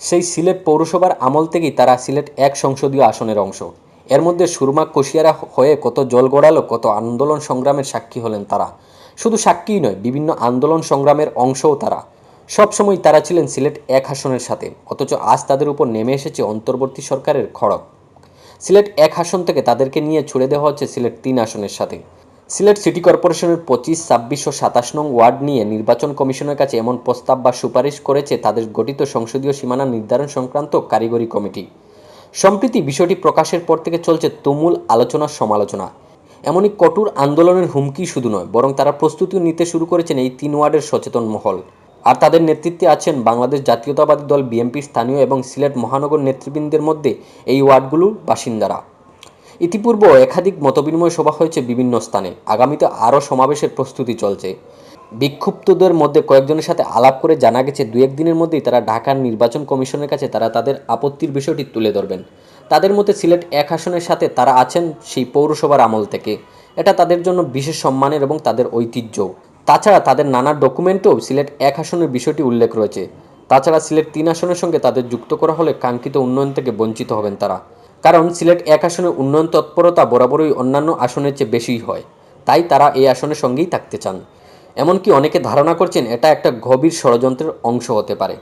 সেই সিলেট পৌরসভার আমল থেকেই তারা সিলেট এক সংসদীয় আসনের অংশ। এর মধ্যে সুরমা কুশিয়ারা হয়ে কত জল গড়ালো, কত আন্দোলন সংগ্রামের সাক্ষী হলেন তারা। শুধু সাক্ষীই নয়, বিভিন্ন আন্দোলন সংগ্রামের অংশও তারা। সবসময় তারা ছিলেন সিলেট এক আসনের সাথে, অথচ আজ তাদের উপর নেমে এসেছে অন্তর্বর্তী সরকারের খড়ক সিলেট এক আসন থেকে তাদেরকে নিয়ে ছুড়ে দেওয়া হচ্ছে সিলেট তিন আসনের সাথে। সিলেট সিটি কর্পোরেশনের পঁচিশ, ছাব্বিশ ও সাতাশ নং ওয়ার্ড নিয়ে নির্বাচন কমিশনের কাছে এমন প্রস্তাব বা সুপারিশ করেছে তাদের গঠিত সংসদীয় সীমানা নির্ধারণ সংক্রান্ত কারিগরি কমিটি। সম্প্রতি বিষয়টি প্রকাশের পর থেকে চলছে তুমুল আলোচনা সমালোচনা। এমনই কঠোর আন্দোলনের হুমকি শুধু নয়, বরং তারা প্রস্তুতি নিতে শুরু করেছেন এই তিন ওয়ার্ডের সচেতন মহল। আর তাদের নেতৃত্বে আছেন বাংলাদেশ জাতীয়তাবাদী দল, বিএনপির স্থানীয় এবং সিলেট মহানগর নেতৃবৃন্দের মধ্যে এই ওয়ার্ডগুলোর বাসিন্দারা। ইতিপূর্বে একাধিক মতবিনিময় সভা হয়েছে বিভিন্ন স্থানে। আগামীতে আরও সমাবেশের প্রস্তুতি চলছে। বিক্ষুব্ধদের মধ্যে কয়েকজনের সাথে আলাপ করে জানা গেছে দু একদিনের মধ্যেই তারা ঢাকার নির্বাচন কমিশনের কাছে তারা তাদের আপত্তির বিষয়টি তুলে ধরবেন। তাদের মধ্যে সিলেট এক আসনের সাথে তারা আছেন সেই পৌরসভার আমল থেকে। এটা তাদের জন্য বিশেষ সম্মানের এবং তাদের ঐতিহ্য। তাছাড়া তাদের নানা ডকুমেন্টেও সিলেট এক আসনের বিষয়টি উল্লেখ রয়েছে। তাছাড়া সিলেট তিন আসনের সঙ্গে তাদের যুক্ত করা হলে কাঙ্ক্ষিত উন্নয়ন থেকে বঞ্চিত হবেন তারা। কারণ সিলেট এক আসনের উন্নয়ন তৎপরতা বরাবরই অন্যান্য আসনের চেয়ে বেশিই হয়, তাই তারা এই আসনের সঙ্গেই থাকতে চান। এমনকি অনেকে ধারণা করছেন এটা একটা গভীর ষড়যন্ত্রের অংশ হতে পারে।